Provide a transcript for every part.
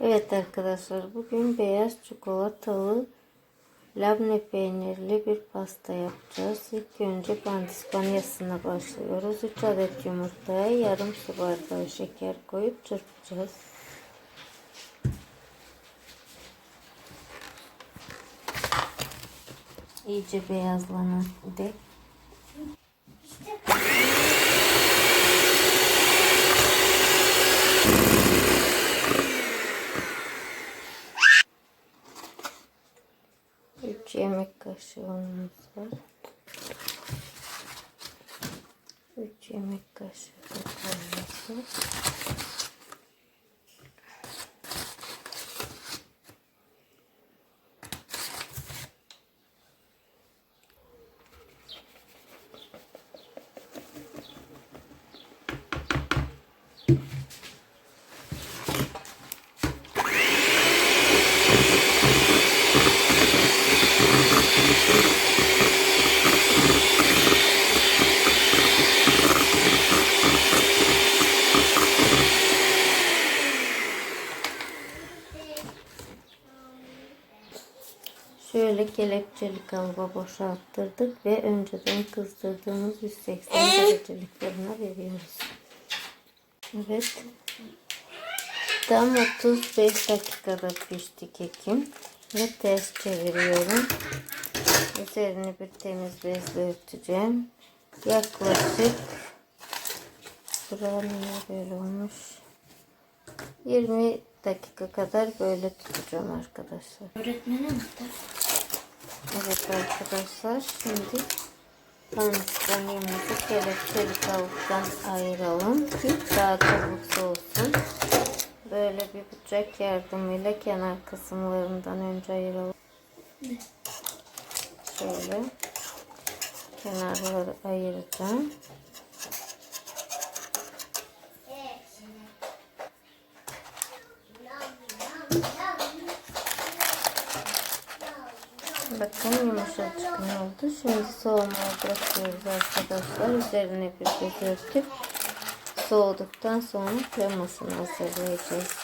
Evet arkadaşlar bugün beyaz çikolatalı labne peynirli bir pasta yapacağız. İlk önce pandispanyasına başlıyoruz. 3 adet yumurtaya yarım su bardağı şeker koyup çırpacağız. İyice beyazlanan dek yemek kaşığı unumuz var. Üç yemek kaşığı kakaomuz var. Şöyle kelepçeli kalıba boşalttırdık ve önceden kızdırdığımız 180 derecelik fırına veriyoruz. Evet. Tam 35 dakikada pişti kekim. Ve ters çeviriyorum. Üzerini bir temiz bezle örteceğim. Yaklaşık Buranın böyle olmuş? 20 dakika kadar böyle tutacağım arkadaşlar. Öğretmenim Evet arkadaşlar şimdi pandispanyamızı kelepçeli tavuktan ayıralım ki daha çabuk soğusun. Böyle bir bıçak yardımıyla kenar kısımlarından önce ayıralım. Şöyle kenarları ayıracağım. Bakın yumuşacık oldu. Şimdi soğumaya bırakıyoruz arkadaşlar. Üzerine bir bez örtüp soğuduktan sonra kremasını hazırlayacağız.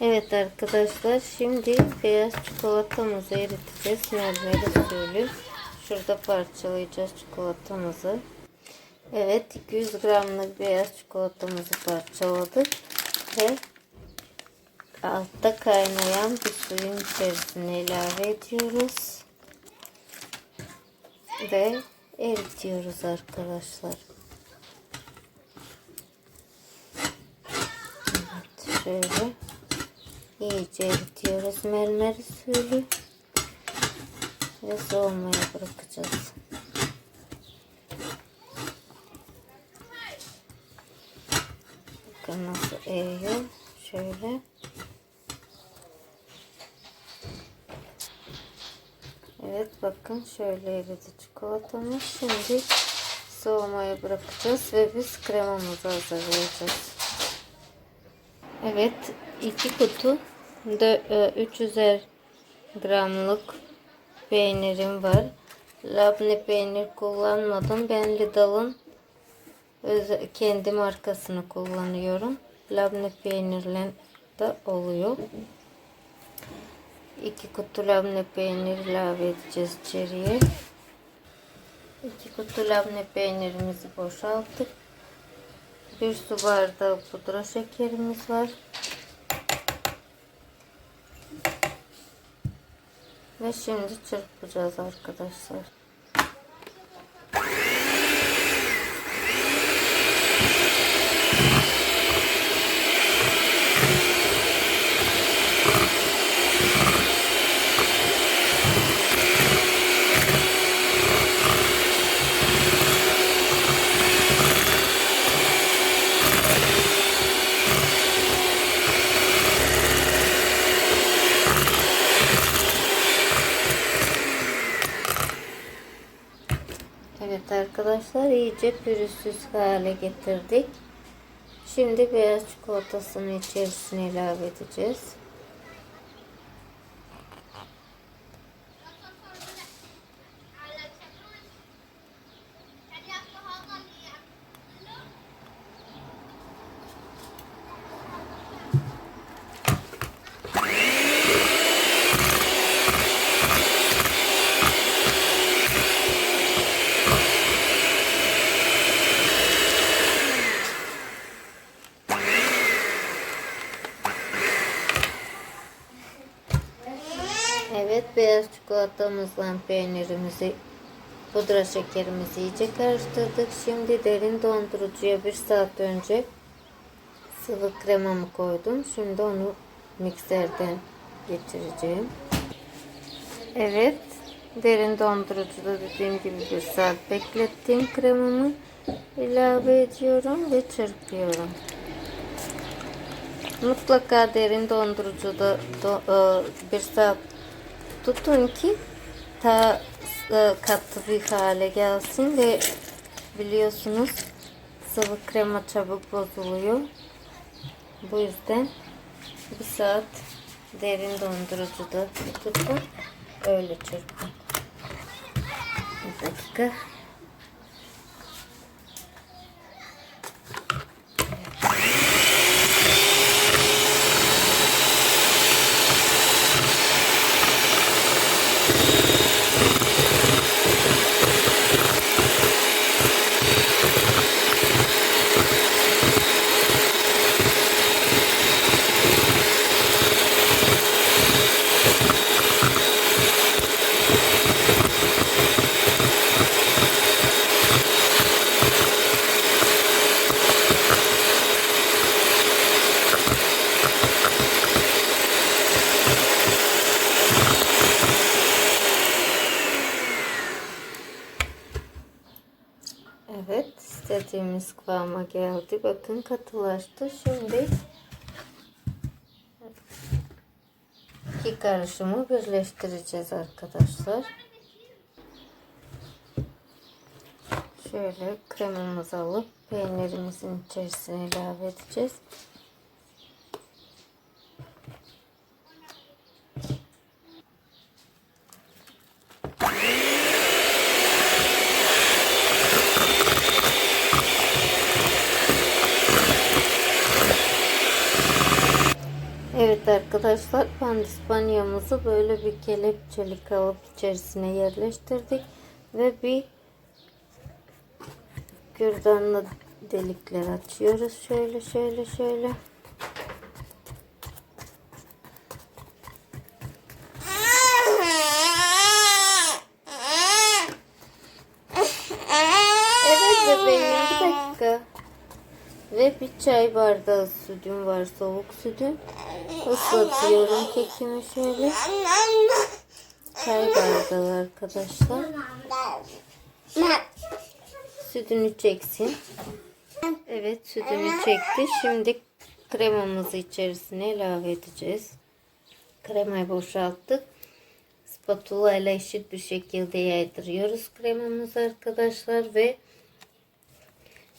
Evet arkadaşlar şimdi beyaz çikolatamızı eriteceğiz. Mermer usulü. Şurada parçalayacağız çikolatamızı. Evet 200 gramlık beyaz çikolatamızı parçaladık ve altta kaynayan bir suyun içerisine ilave ediyoruz ve eritiyoruz arkadaşlar. Evet şöyle iyice eritiyoruz mermer usulü ve soğumaya bırakacağız. Eğiyor. Şöyle. Evet bakın şöyle eridi çikolatamız. Şimdi soğumaya bırakacağız ve biz kremamızı hazırlayacağız. Evet iki kutu 300 gramlık peynirim var. Labne peynir kullanmadım. Ben Lidl'ın kendi markasını kullanıyorum. Labne peynirle de oluyor. İki kutu labne peynir ilave edeceğiz içeriye. İki kutu labne peynirimizi boşalttık. Bir su bardağı pudra şekerimiz var. Ve şimdi çırpacağız arkadaşlar. Evet arkadaşlar iyice pürüzsüz hale getirdik. Şimdi beyaz çikolatasını içerisine ilave edeceğiz. Evet beyaz çikolatamızla peynirimizi pudra şekerimizi iyice karıştırdık. Şimdi derin dondurucuya bir saat önce sıvı kremamı koydum. Şimdi onu mikserden geçireceğim. Evet derin dondurucuda dediğim gibi bir saat beklettiğim kremamı ilave ediyorum ve çırpıyorum. Mutlaka derin dondurucuda do, e, bir saat tutun ki ta e, katı bir hale gelsin ve biliyorsunuz sıvı krema çabuk bozuluyor. Bu yüzden bir saat derin dondurucuda tutun öyle çırpın. Bir dakika. Evet, istediğimiz kıvama geldi. Bakın katılaştı. Şimdi iki karışımı birleştireceğiz arkadaşlar. Şöyle kremamızı alıp peynirimizin içerisine ilave edeceğiz. Evet arkadaşlar pandispanyamızı böyle bir kelepçelik alıp içerisine yerleştirdik ve bir kürdanla delikler açıyoruz. Şöyle şöyle şöyle. Evet bebeğim bir dakika. Ve bir çay bardağı sütüm var soğuk sütüm Islatıyorum kekimi şöyle. Çay bardağı arkadaşlar. Sütünü çeksin. Evet sütünü çekti. Şimdi kremamızı içerisine ilave edeceğiz. Kremayı boşalttık. Spatula ile eşit bir şekilde yaydırıyoruz kremamızı arkadaşlar ve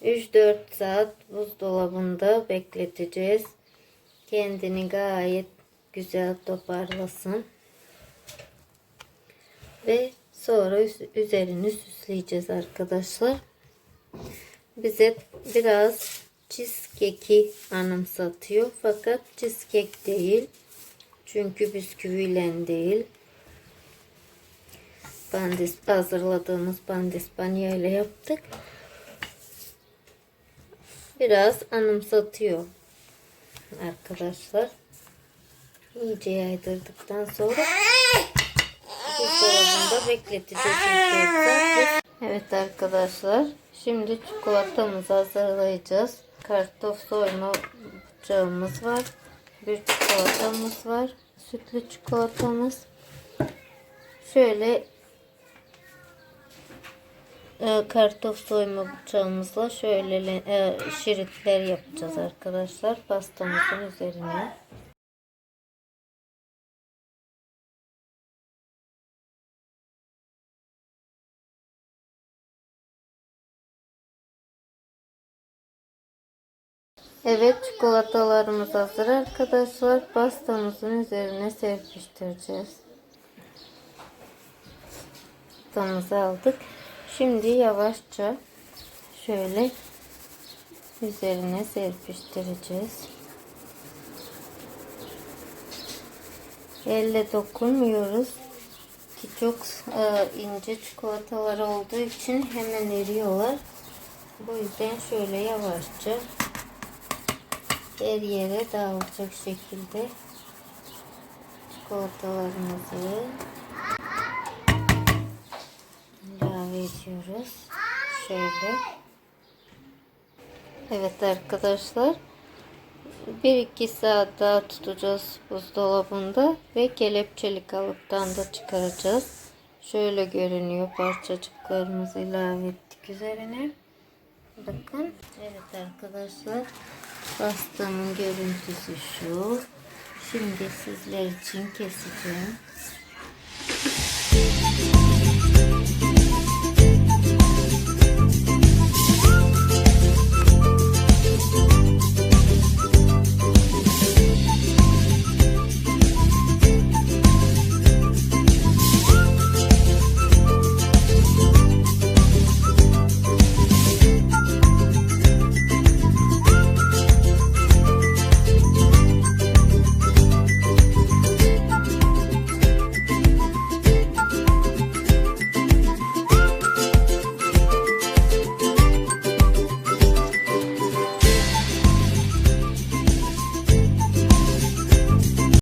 3-4 saat buzdolabında bekleteceğiz kendini gayet güzel toparlasın. Ve sonra üzerini süsleyeceğiz arkadaşlar. Bize biraz cheesecake'i anımsatıyor. Fakat cheesecake değil. Çünkü bisküviyle değil. Bandis, hazırladığımız bandispanya ile yaptık. Biraz anımsatıyor arkadaşlar. İyice yaydırdıktan sonra buzdolabında bekleteceğiz. Evet arkadaşlar. Şimdi çikolatamızı hazırlayacağız. Kartof soyma bıçağımız var. Bir çikolatamız var. Sütlü çikolatamız. Şöyle e, kartof soyma bıçağımızla şöyle e, şeritler yapacağız arkadaşlar pastamızın üzerine. Evet çikolatalarımız hazır arkadaşlar. Pastamızın üzerine serpiştireceğiz. Pastamızı aldık. Şimdi yavaşça şöyle üzerine serpiştireceğiz. Elle dokunmuyoruz ki çok e, ince çikolatalar olduğu için hemen eriyorlar. Bu yüzden şöyle yavaşça her yere dağılacak şekilde çikolatalarımızı ilave ediyoruz. Şöyle. Evet arkadaşlar. 1-2 saat daha tutacağız buzdolabında ve kelepçeli kalıptan da çıkaracağız. Şöyle görünüyor parçacıklarımızı ilave ettik üzerine. Bakın. Evet arkadaşlar. Pastamın görüntüsü şu. Şimdi sizler için keseceğim.